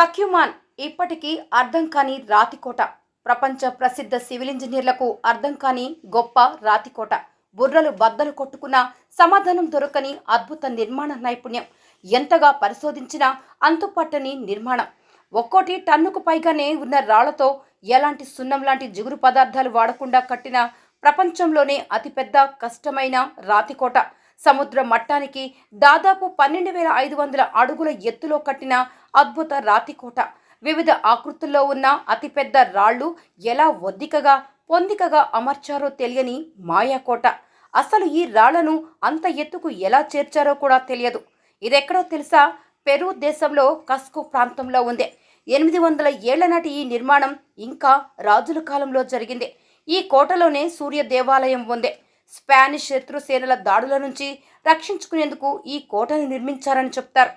సఖ్యుమాన్ ఇప్పటికీ అర్థం కాని రాతికోట. ప్రపంచ ప్రసిద్ధ సివిల్ ఇంజనీర్లకు అర్థం కాని గొప్ప రాతికోట. బుర్రలు బద్దలు కొట్టుకున్న సమాధానం దొరకని అద్భుత నిర్మాణ నైపుణ్యం. ఎంతగా పరిశోధించినా అంతుపట్టని నిర్మాణం. ఒక్కోటి టన్నుకు పైగానే ఉన్న రాళ్ళతో ఎలాంటి సున్నం లాంటి జిగురు పదార్థాలు వాడకుండా కట్టిన ప్రపంచంలోనే అతిపెద్ద కష్టమైన రాతికోట. సముద్ర మట్టానికి దాదాపు పన్నెండు వేల ఐదు వందల అడుగుల ఎత్తులో కట్టిన అద్భుత రాతికోట వివిధ ఆకృతుల్లో ఉన్న అతిపెద్ద రాళ్ళు ఎలా ఒద్దికగా పొందికగా అమర్చారో తెలియని మాయాకోట అసలు ఈ రాళ్ళను అంత ఎత్తుకు ఎలా చేర్చారో కూడా తెలియదు. ఇదెక్కడో తెలుసా? పెరు దేశంలో కస్కో ప్రాంతంలో ఉంది. ఎనిమిది వందల ఏళ్ళ నాటి ఈ నిర్మాణం ఇంకా రాజుల కాలంలో జరిగింది. ఈ కోటలోనే సూర్య దేవాలయం ఉంది. స్పానిష్ శత్రు సేనల దాడుల నుంచి రక్షించుకునేందుకు ఈ కోటను నిర్మించారని చెప్తారు.